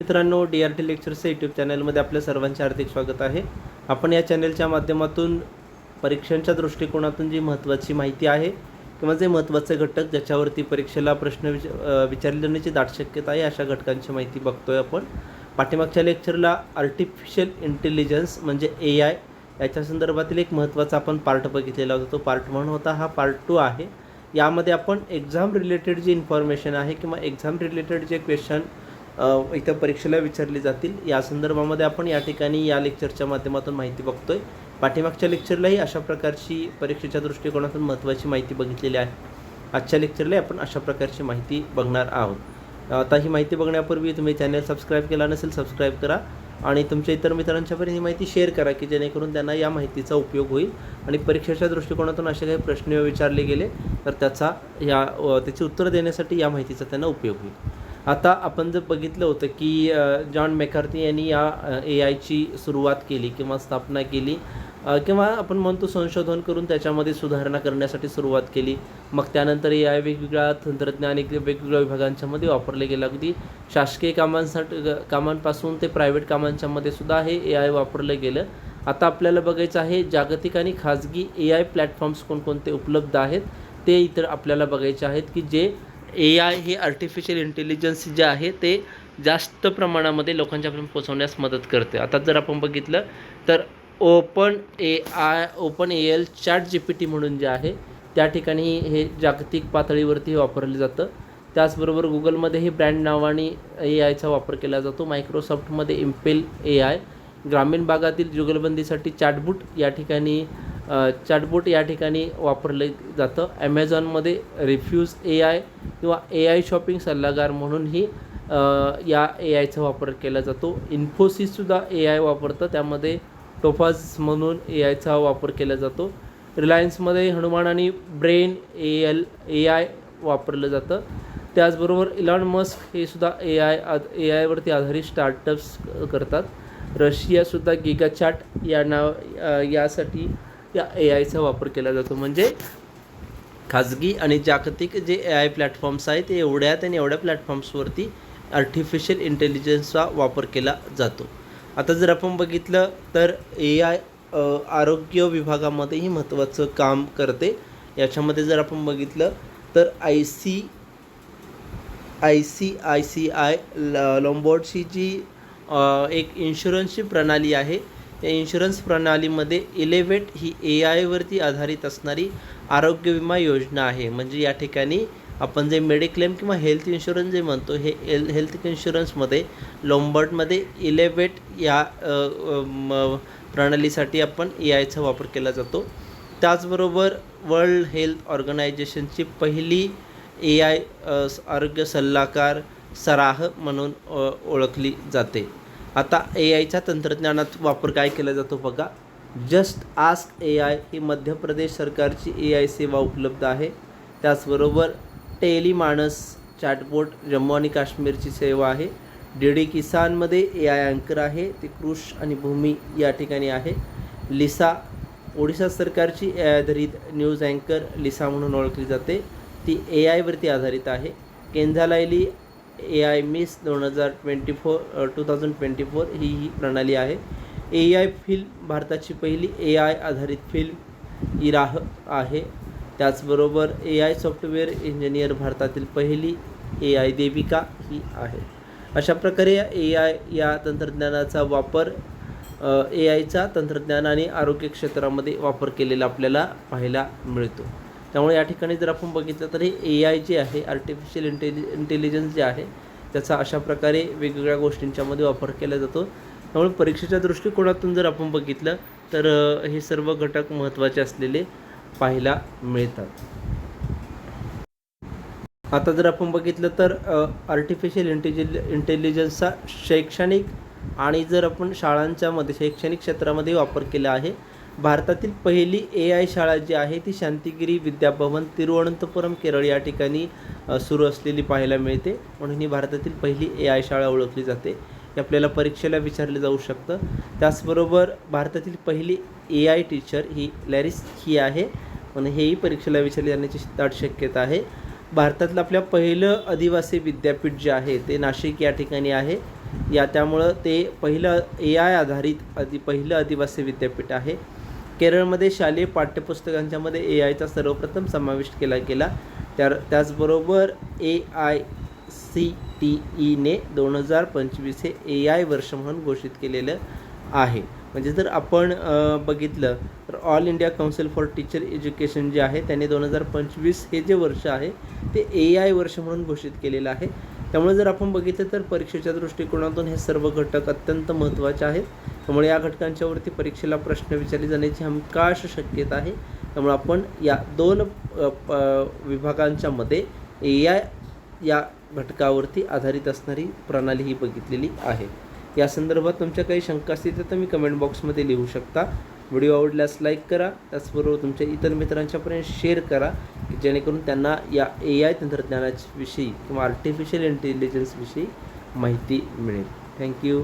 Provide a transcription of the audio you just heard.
मित्रांनो D R T लेक्चरचे YouTube चॅनलमध्ये आपल्या सर्वांचे हार्दिक स्वागत आहे. आपण या चॅनलच्या माध्यमातून परीक्षांच्या दृष्टिकोनातून जी महत्त्वाची माहिती आहे किंवा जे महत्त्वाचे घटक ज्याच्यावरती परीक्षेला प्रश्न विच विचारले जाण्याची दाट शक्यता आहे अशा घटकांची माहिती बघतोय आपण. पाठीमागच्या लेक्चरला आर्टिफिशियल इंटेलिजन्स म्हणजे ए आय याच्या संदर्भातील एक महत्त्वाचा आपण पार्ट बघितलेला होता. तो पार्ट वन होता हा पार्ट टू आहे. यामध्ये आपण एक्झाम रिलेटेड जी इन्फॉर्मेशन आहे किंवा एक्झाम रिलेटेड जे क्वेश्चन इथं परीक्षेला विचारली जातील. या संदर्भामध्ये आपण या ठिकाणी या लेक्चरच्या माध्यमातून माहिती बघतोय. पाठीमागच्या लेक्चरलाही अशा प्रकारची परीक्षेच्या दृष्टिकोनातून महत्त्वाची माहिती बघितलेली आहे. आजच्या लेक्चरला आपण अशा प्रकारची माहिती बघणार आहोत. आता ही माहिती बघण्यापूर्वी तुम्ही चॅनल सबस्क्राईब केला नसेल सबस्क्राईब करा आणि तुमच्या इतर मित्रांच्यापर्यंत ही माहिती शेअर करा की जेणेकरून त्यांना या माहितीचा उपयोग होईल आणि परीक्षेच्या दृष्टिकोनातून असे काही प्रश्न विचारले गेले तर त्याचा या त्याची उत्तरं देण्यासाठी या माहितीचा त्यांना उपयोग होईल. आता आपण जर बघितलं होतं की जॉन मेकार्थी यांनी या ए आयची सुरुवात केली किंवा स्थापना केली. किंवा आपण म्हणतो संशोधन करून त्याच्यामध्ये सुधारणा करण्यासाठी सुरुवात केली. मग त्यानंतर ए आय वेगवेगळ्या तंत्रज्ञानिक वेगवेगळ्या विभागांच्यामध्ये वापरले गेलं. अगदी शासकीय कामांसाठी कामांपासून ते प्रायव्हेट कामांच्यामध्ये सुद्धा हे ए आय वापरलं गेलं. आता आपल्याला बघायचं आहे जागतिक आणि खाजगी ए आय प्लॅटफॉर्म्स कोणकोणते उपलब्ध आहेत ते इतर आपल्याला बघायचे आहेत की जे ए आय ही आर्टिफिशियल इंटेलिजन्स जे आहे ते जास्त प्रमाणामध्ये लोकांच्यापर्यंत पोचवण्यास मदत करते. आता जर आपण बघितलं तर open A I open A L chat G P T म्हणून जे आहे त्या ठिकाणी हे जागतिक पातळीवरती वापरलं जातं. त्याचबरोबर गुगलमध्येही ब्रँड नावाने ए आयचा वापर केला जातो. मायक्रोसॉफ्टमध्ये इम्पेल ए आय ग्रामीण भागातील जुगलबंदीसाठी चॅटबुट या ठिकाणी चॅटबोट या ठिकाणी वापरले जातं. ॲमेझॉनमध्ये रिफ्यूज ए आय किंवा ए आय शॉपिंग सल्लागार म्हणूनही या ए आयचा वापर केला जातो. इन्फोसिससुद्धा ए आय वापरतं. त्यामध्ये टोफाज म्हणून ए आयचा वापर केला जातो. रिलायन्समध्ये हनुमान आणि brain A L A I वापरलं जातं. त्याचबरोबर इलॉन मस्क हे सुद्धा ए आय ए आयवरती आधारित स्टार्टअप्स करतात. रशियासुद्धा गिगाचॅट या नाव यासाठी या ए आयचा वापर केला जातो. म्हणजे खाजगी आणि जागतिक जे ए आय प्लॅटफॉर्म्स आहेत ते एवढ्यात आणि एवढ्या प्लॅटफॉर्म्सवरती आर्टिफिशियल इंटेलिजन्सचा वापर केला जातो. आता जर आपण बघितलं तर ए आय आरोग्य विभागामध्येही महत्त्वाचं काम करते. याच्यामध्ये जर आपण बघितलं तर I C I C I C I लॉम्बोर्डची जी एक इन्शुरन्सची प्रणाली आहे या इन्शुरन्स प्रणालीमध्ये इलेवेट ही ए आयवरती आधारित असणारी आरोग्य विमा योजना आहे. म्हणजे या ठिकाणी आपण जे मेडिक्लेम किंवा हेल्थ इन्शुरन्स जे म्हणतो हे एल हेल्थ इन्शुरन्समध्ये लोंबर्डमध्ये इलेवेट या म, प्रणालीसाठी आपण ए आयचा वापर केला जातो. त्याचबरोबर वर्ल्ड हेल्थ ऑर्गनायझेशनची पहिली ए आय आरोग्य सल्लागार सराह म्हणून ओळखली जाते. आता ए आयच्या तंत्रज्ञानात वापर काय केला जातो बघा. जस्ट आस्क ए आय ही मध्य प्रदेश सरकारची ए आय सेवा उपलब्ध आहे. त्याचबरोबर टेलिमानस चॅटबोट जम्मू आणि काश्मीरची सेवा आहे. डी डी किसानमध्ये ए आय अँकर आहे. ती कृष आणि भूमी या ठिकाणी आहे. लिसा ओडिशा सरकारची ए आय आधारित न्यूज अँकर लिसा म्हणून ओळखली जाते. ती ए आयवरती आधारित आहे. केंझालायली ए आय मिस दोन हजार twenty four two thousand twenty four ही ही प्रणाली आहे. ए आय फिल्म भारताची पहिली ए आय आधारित फिल्म इराह आहे. त्याचबरोबर ए आय सॉफ्टवेअर इंजिनियर भारतातील पहिली ए आय देविका ही आहे. अशा प्रकारे या ए आय या तंत्रज्ञानाचा वापर ए आयचा तंत्रज्ञान आणि आरोग्य क्षेत्रामध्ये वापर केलेला आपल्याला पाहायला मिळतो. त्यामुळे या ठिकाणी जर आपण बघितलं तर हे ए आय जे आहे आर्टिफिशियल इंटेलि इंटेलिजन्स जे आहे त्याचा अशा प्रकारे वेगवेगळ्या गोष्टींच्यामध्ये वापर केला जातो. त्यामुळे परीक्षेच्या दृष्टिकोनातून जर आपण बघितलं तर हे सर्व घटक महत्त्वाचे असलेले पाहायला मिळतात. आता जर आपण बघितलं तर आर्टिफिशियल इंटेलिज इंटेलिजन्सचा शैक्षणिक आणि जर आपण शाळांच्यामध्ये शैक्षणिक क्षेत्रामध्ये वापर केला आहे भारतातील पहिली ए आय शाळा जी आहे ती शांतिगिरी विद्याभवन तिरुवनंतपुरम केरळ या ठिकाणी सुरू असलेली पाहायला मिळते. म्हणून ही भारतातील पहिली ए आय शाळा ओळखली जाते. हे आपल्याला परीक्षेला विचारलं जाऊ शकतं. त्याचबरोबर भारतातील पहिली ए आय टीचर ही लॅरिस ही आहे. म्हणून हेही परीक्षेला विचारले जाण्याची दाट शक्यता आहे. भारतातलं आपल्या पहिलं आदिवासी विद्यापीठ जे आहे ते नाशिक या ठिकाणी आहे. या त्यामुळं ते पहिलं ए आय आधारित आदि पहिलं आदिवासी विद्यापीठ आहे. केरळमध्ये शालेय पाठ्यपुस्तकांच्यामध्ये ए आयचा सर्वप्रथम समाविष्ट केला गेला. त्या त्याचबरोबर ए आय सी टी ईने दोन हजार पंचवीस हे ए आय वर्ष म्हणून घोषित केलेलं आहे. म्हणजे जर आपण बघितलं तर all India council for teacher education जे आहे त्याने दोन हजार पंचवीस हे जे वर्ष आहे ते ए आय वर्ष म्हणून घोषित केलेलं आहे. त्यामुळे जर आपण बघितलं तर परीक्षेच्या दृष्टिकोनातून हे सर्व घटक अत्यंत महत्त्वाचे आहेत. त्यामुळे या घटकांच्यावरती परीक्षेला प्रश्न विचारले जाण्याची हमकाश शक्यता आहे. त्यामुळे आपण या दोन प- विभागांच्या मध्ये ए आय या घटकावरती आधारित असणारी प्रणाली ही बघितलेली आहे. या संदर्भात तुमच्या काही शंका असतील तर तुम्ही कमेंट बॉक्समध्ये लिहू शकता. व्हिडिओ आवडल्यास लाईक करा. त्याचबरोबर तुमच्या इतर मित्रांच्यापर्यंत शेअर करा की जेणेकरून त्यांना या ए आय तंत्रज्ञानाविषयी किंवा आर्टिफिशियल इंटेलिजन्सविषयी माहिती मिळेल. थँक्यू